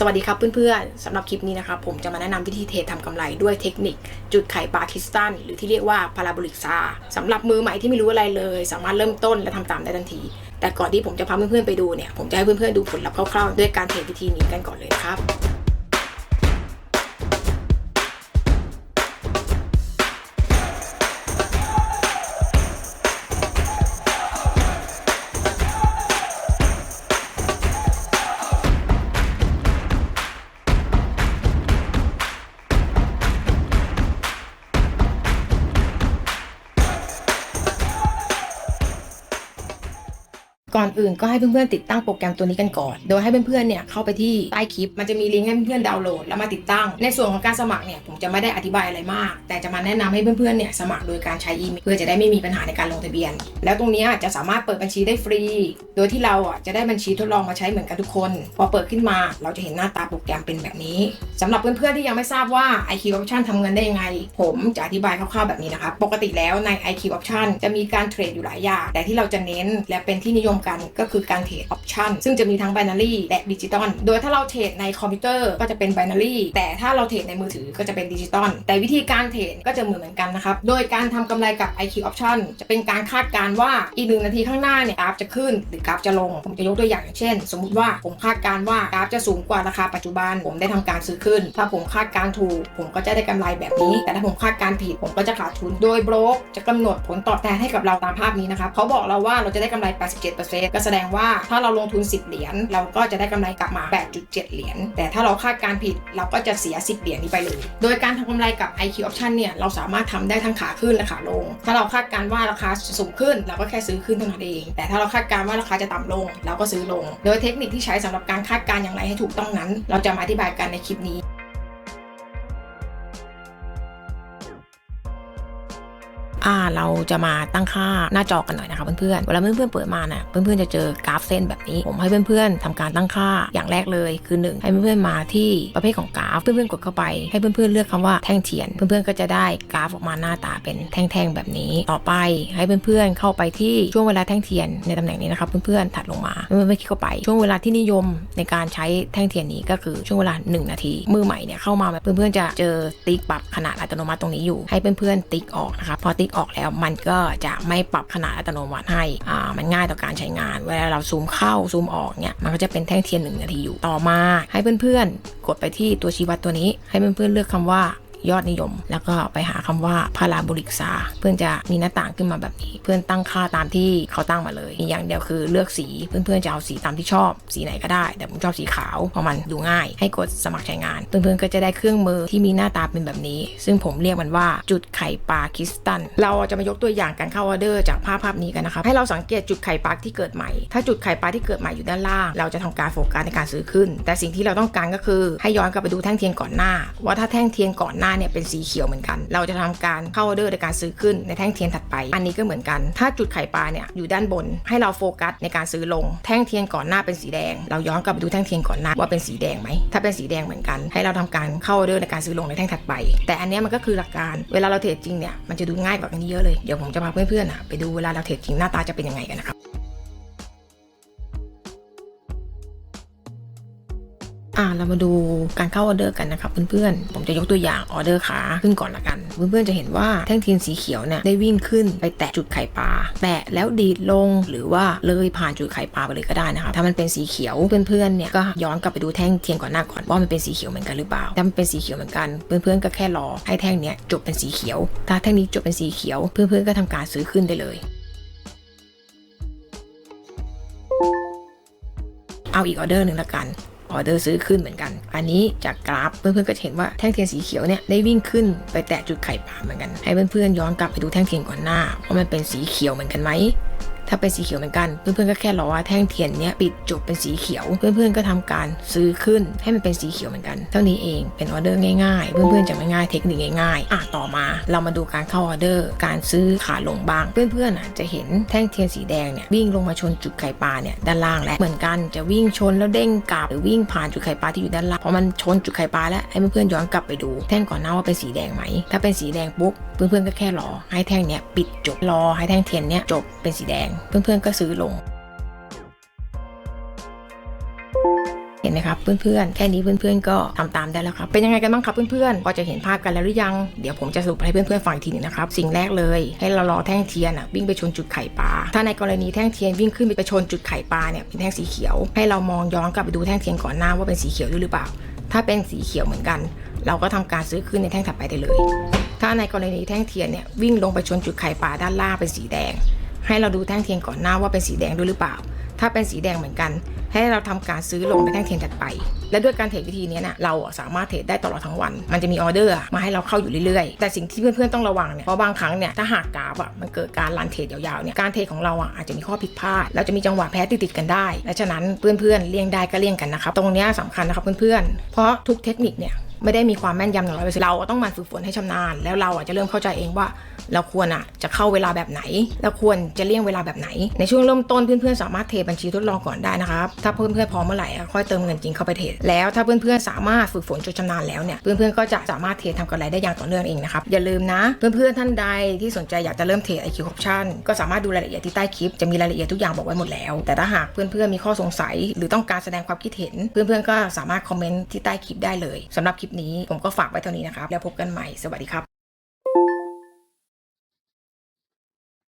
สวัสดีครับเพื่อนๆสำหรับคลิปนี้นะครับผมจะมาแนะนำวิธีเทรดทำกำไรด้วยเทคนิค จุดไข่ปลาคิสตัน หรือที่เรียกว่าพาราโบลิกซาสำหรับมือใหม่ที่ไม่รู้อะไรเลย สามารถเริ่มต้นและทำตามได้ทันที แต่ก่อนที่ผมจะพาเพื่อนๆไปดูเนี่ย ผมจะให้เพื่อนๆดูผลลัพธ์คร่าวๆด้วยการเทรดวิธีนี้กันก่อนเลยครับ ก่อนอื่นก็ให้เพื่อนๆติดตั้งโปรแกรมตัวนี้กันก่อน โดยให้เพื่อนๆเนี่ยเข้าไปที่ใต้คลิป มันจะมีลิงก์ให้เพื่อนๆดาวน์โหลดแล้วมาติดตั้ง ในส่วนของการสมัครเนี่ยผมจะไม่ได้อธิบายอะไรมาก แต่จะมาแนะนำให้เพื่อนๆเนี่ยสมัครโดยการใช้อีเมลเพื่อจะได้ไม่มีปัญหาในการลงทะเบียน แล้วตรงนี้จะสามารถเปิดบัญชีได้ฟรี โดยที่เราอะจะได้บัญชีทดลองมาใช้เหมือนกันทุกคน พอเปิดขึ้นมา เราจะเห็นหน้าตาโปรแกรมเป็นแบบนี้สำหรับเพื่อนๆที่ยังไม่ทราบว่า IQ Option ทำเงินได้ยังไง ผมจะอธิบายคร่าวๆแบบนี้นะครับปกติแล้วใน IQ Option จะมีการเทรดอยู่หลายอย่างแต่ที่เราจะเน้นและเป็นที่นิยมกนก็คือการเทรด Option ซึ่งจะมีทั้ง Binary และดิจิตอลโดยถ้าเราเทรดในคอมพิวเตอร์ก็จะเป็น Binary แต่ถ้าเราเทรดในมือถือก็จะเป็นดิจิตอลแต่วิธีการเทรดก็จะเหมือนเหมือนกันนะครับ โดยการทำกำไรกับ IQ Option จะเป็นการคาดการณ์ว่าอีกหนึ่งนาทีข้างหน้าเนี่ยกราฟจะขึ้นหรือกราฟจะลง ผมจะยกตัวอย่างอย่างเช่น สมมุติว่าผมคาดการณ์ว่ากราฟจะสูงกว่าราคาปัจจุบัน ผมได้ทำการซื้อขึ้น ถ้าผมคาดการณ์ถูก ผมก็จะได้กำไรแบบนี้ แต่ถ้าผมคาดการณ์ผิดผมก็จะขาดทุน โดยโบรกจะกำหนดผลตอบแทนให้กับเราตามภาพนี้นะครับเขาบอกเราว่าเราจะได้กำไร 87%ก็แสดงว่าถ้าเราลงทุน 10 เหรียญเราก็จะได้กำไรกลับมา 8.7 เหรียญแต่ถ้าเราคาดการผิดเราก็จะเสีย 10 เหรียญนี้ไปเลย โดยการทำกำไรกับ IQ Option เนี่ยเราสามารถทำได้ทั้งขาขึ้นและขาลง ถ้าเราคาดการว่าราคาสูงขึ้น เราก็แค่ซื้อขึ้นเท่านั้นเอง แต่ถ้าเราคาดการว่าราคาจะต่ำลง เราก็ซื้อลง โดยเทคนิคที่ใช้สำหรับการคาดการอย่างไรให้ถูกต้องนั้น เราจะมาอธิบายกันในคลิปนี้ อ่าเราจะมาตั้งค่าหน้าจอกันหน่อยนะคะเพื่อนๆ เวลาเพื่อนๆเปิดมาน่ะเพื่อนๆจะเจอกราฟเส้นแบบนี้ ผมให้เพื่อนๆทำการตั้งค่าอย่างแรกเลยคือหนึ่งให้เพื่อนๆมาที่ประเภทของกราฟ เพื่อนๆกดเข้าไป ให้เพื่อนๆเลือกคำว่าแท่งเทียน เพื่อนๆก็จะได้กราฟออกมาหน้าตาเป็นแท่งๆแบบนี้ ต่อไปให้เพื่อนๆเข้าไปที่ช่วงเวลาแท่งเทียนในตำแหน่งนี้นะครับเพื่อนๆถัดลงมาเพื่อนๆคลิกเข้าไปช่วงเวลาที่นิยมในการใช้แท่งเทียนนี้ก็คือช่วงเวลา 1 นาที มือใหม่เนี่ยเข้ามาแบบเพื่อนๆจะเจอติ๊กปรับขนาดอัตโนมัติตรงนี้อยู่ ให้เพื่อนๆติ๊กออกนะครับพอติ๊กออกแล้ว มันก็จะไม่ปรับขนาดอัตโนมัติให้อ่ามันง่ายต่อการใช้งาน เวลาเราซูมเข้าซูมออกเนี่ยมันก็จะเป็นแท่งเทียน1นาทีอยู่ต่อมา ให้เพื่อนๆ กดไปที่ตัวชี้วัดตัวนี้ ให้เพื่อนๆเลือกคำว่า ยอดนิยม แล้วก็ไปหาคำว่าพาราโบลิกซาเพื่อนจะมีหน้าต่างขึ้นมาแบบนี้ เพื่อนตั้งค่าตามที่เขาตั้งมาเลยมีอย่างเดียวคือเลือกสีเพื่อนๆจะเอาสีตามที่ชอบ สีไหนก็ได้ แต่ผมชอบสีขาวเพราะมันดูง่าย ให้กดสมัครใช้งาน เพื่อนๆก็จะได้เครื่องมือที่มีหน้าตาเป็นแบบนี้ ซึ่งผมเรียกมันว่าจุดไข่ปลาคิสตัลเราจะมายกตัวอย่างการเข้าออเดอร์จากภาพภาพนี้กันนะครับให้เราสังเกตจุดไข่ปลาที่เกิดใหม่ ถ้าจุดไข่ปลาที่เกิดใหม่อยู่ด้านล่าง เราจะทำการโฟกัสในการซื้อขึ้น แต่สิ่งที่เราต้องการก็คือให้ย้อนกลับไปดูแท่งเทียนก่อนหน้า ว่าถ้าแท่งเทียนก่อนหน้าเนี่ยเป็นสีเขียวเหมือนกัน เราจะทำการเข้าออเดอร์ในการซื้อขึ้นในแท่งเทียนถัดไป อันนี้ก็เหมือนกัน ถ้าจุดไข่ปลาเนี่ยอยู่ด้านบนให้เราโฟกัสในการซื้อลง แท่งเทียนก่อนหน้าเป็นสีแดง เราย้อนกลับไปดูแท่งเทียนก่อนหน้าว่าเป็นสีแดงไหมถ้าเป็นสีแดงเหมือนกัน ให้เราทำการเข้าออเดอร์ในการซื้อลงในแท่งถัดไป แต่อันนี้มันก็คือหลักการเวลาเราเทรดจริงเนี่ยมันจะดูง่ายกว่านี้เยอะเลยเดี๋ยวผมจะพาเพื่อนๆอะไปดูเวลาเราเทรดจริงหน้าตาจะเป็นยังไงกันนะครับ อ่าเรามาดูการเข้าออเดอร์กันนะครับเพื่อนๆ ผมจะยกตัวอย่างออเดอร์ขาขึ้นก่อนละกัน เพื่อนๆจะเห็นว่าแท่งเทียนสีเขียวเนี่ยได้วิ่งขึ้นไปแตะจุดไข่ปลาแตะแล้วดีดลงหรือว่าเลยผ่านจุดไข่ปลาไปเลยก็ได้นะครับถ้ามันเป็นสีเขียวเพื่อนๆเนี่ยก็ย้อนกลับไปดูแท่งเทียนก่อนหน้าก่อนว่ามันเป็นสีเขียวเหมือนกันหรือเปล่าถ้ามันเป็นสีเขียวเหมือนกัน เพื่อนๆก็แค่รอให้แท่งเนี้ยจบเป็นสีเขียว ถ้าแท่งนี้จบเป็นสีเขียว เพื่อนๆก็ทำการซื้อขึ้นได้เลยเอาอีกออเดอร์หนึ่งละกัน ออเดอร์ซื้อขึ้นเหมือนกัน อันนี้จากกราฟเพื่อนๆก็เห็นว่าแท่งเทียนสีเขียวเนี่ยได้วิ่งขึ้นไปแตะจุดไข่ปลาเหมือนกัน ให้เพื่อนๆย้อนกลับไปดูแท่งเทียนก่อนหน้าว่ามันเป็นสีเขียวเหมือนกันไหม ถ้าเป็นสีเขียวเหมือนกัน เพื่อนๆก็แค่รอว่าแท่งเทียนเนี้ยปิดจบเป็นสีเขียว เพื่อนๆก็ทำการซื้อขึ้นให้มันเป็นสีเขียวเหมือนกัน เท่านี้เองเป็นออเดอร์ง่ายๆ เพื่อนๆจะไม่ง่ายเทคนิคง่ายๆอะต่อมา เรามาดูการเข้าออเดอร์ การซื้อขาลงบ้าง เพื่อนๆอะจะเห็นแท่งเทียนสีแดงเนี่ยวิ่งลงมาชนจุดไข่ปลาเนี่ยด้านล่างและเหมือนกันจะวิ่งชนแล้วเด้งกลับหรือวิ่งผ่านจุดไข่ปลาที่อยู่ด้านล่างพอมันชนจุดไข่ปลาแล้วให้เพื่อนๆย้อนกลับไปดู แท่งก่อนหน้าว่าเป็นสีแดงไหม ถ้าเป็นสีแดงปุ๊บเพื่อนๆก็แค่รอให้แท่งเนี้ยปิดจบรอให้แท่งเทียนเนี้ยจบเป็นสีแดงเพื่อนๆก็ซื้อลง เห็นไหมครับเพื่อนๆ แค่นี้เพื่อนๆ ก็ทำตามได้แล้วครับ เป็นยังไงกันบ้างครับเพื่อนๆ พอจะเห็นภาพกันแล้วหรือยัง เดี๋ยวผมจะสรุปให้เพื่อนๆ ฟังอีกทีหนึงนะครับ สิ่งแรกเลย ให้เรารอแท่งเทียนอะวิ่งไปชนจุดไข่ปลา ถ้าในกรณีแท่งเทียนวิ่งขึ้นไปชนจุดไข่ปลาเนี่ยเป็นแท่งสีเขียว ให้เรามองย้อนกลับไปดูแท่งเทียนก่อนหน้าว่าเป็นสีเขียวด้วยหรือเปล่า ถ้าเป็นสีเขียวเหมือนกัน เราก็ทำการซื้อขึ้นในแท่งถัดไปได้เลยถ้าในกรณีแท่งเทียนเนี่ยวิ่งลงไปชนจุดไข่ปลาด้านล่างเป็นสีแดง ให้เราดูแท่งเทียนก่อนหน้าว่าเป็นสีแดงด้วยหรือเปล่า ถ้าเป็นสีแดงเหมือนกัน ให้เราทำการซื้อลงในแท่งเทียนถัดไป และด้วยการเทรดวิธีนี้ยนะเราสามารถเทรดได้ตลอดทั้งวัน มันจะมีออเดอร์มาให้เราเข้าอยู่เรื่อยๆ แต่สิ่งที่เพื่อนๆต้องระวังเนี่ยเพราะบางครั้งเนี่ยถ้าหากกราฟอะมันเกิดการรันเทรดยาวๆเนี่ยการเทรดของเราอะอาจจะมีข้อผิดพลาดแล้วจะมีจังหวะแพ้ติดๆกันได้และฉะนั้นเพื่อนๆเลี่ยงได้ก็เลี่ยงกันนะครับตรงนี้ยสำคัญนะครับเพื่อนๆเพราะทุกเทคนิคเนี่ย ไม่ได้มีความแม่นยำหนึ่งร้อยเปอร์เซ็นต์เราต้องมันฝึกฝนให้ชำนาญ แล้วเราอะจะเริ่มเข้าใจเองว่า เราควรอะจะเข้าเวลาแบบไหนแล้วควรจะเลี่ยงเวลาแบบไหน ในช่วงเริ่มต้นเพื่อนๆสามารถเทบัญชีทดลองก่อนได้นะครับ ถ้าเพื่อนๆพร้อมเมื่อไหร่ค่อยเติมเงินจริงเข้าไปเทรดแล้วถ้าเพื่อนๆสามารถฝึกฝนจนชำนาญแล้วเนี่ยเพื่อนๆก็จะสามารถเทรดทำกำไรได้อย่างต่อเนื่องเองนะครับอย่าลืมนะ เพื่อนๆท่านใดที่สนใจอยากจะเริ่มเทรด IQ Option ก็สามารถดูรายละเอียดที่ใต้คลิปจะมีรายละเอียดทุกอย่างบอกไว้หมดแล้ว แต่ถ้าหากเพื่อนๆมีข้อสงสัย หรือต้องการแสดงความคิดเห็น เพื่อนๆก็สามารถคอมเมนต์ที่ใต้คลิปได้เลยสำหรับคลิปนี้ ผมก็ฝากไว้เท่านี้นะครับ แล้วพบกันใหม่ สวัสดีครับ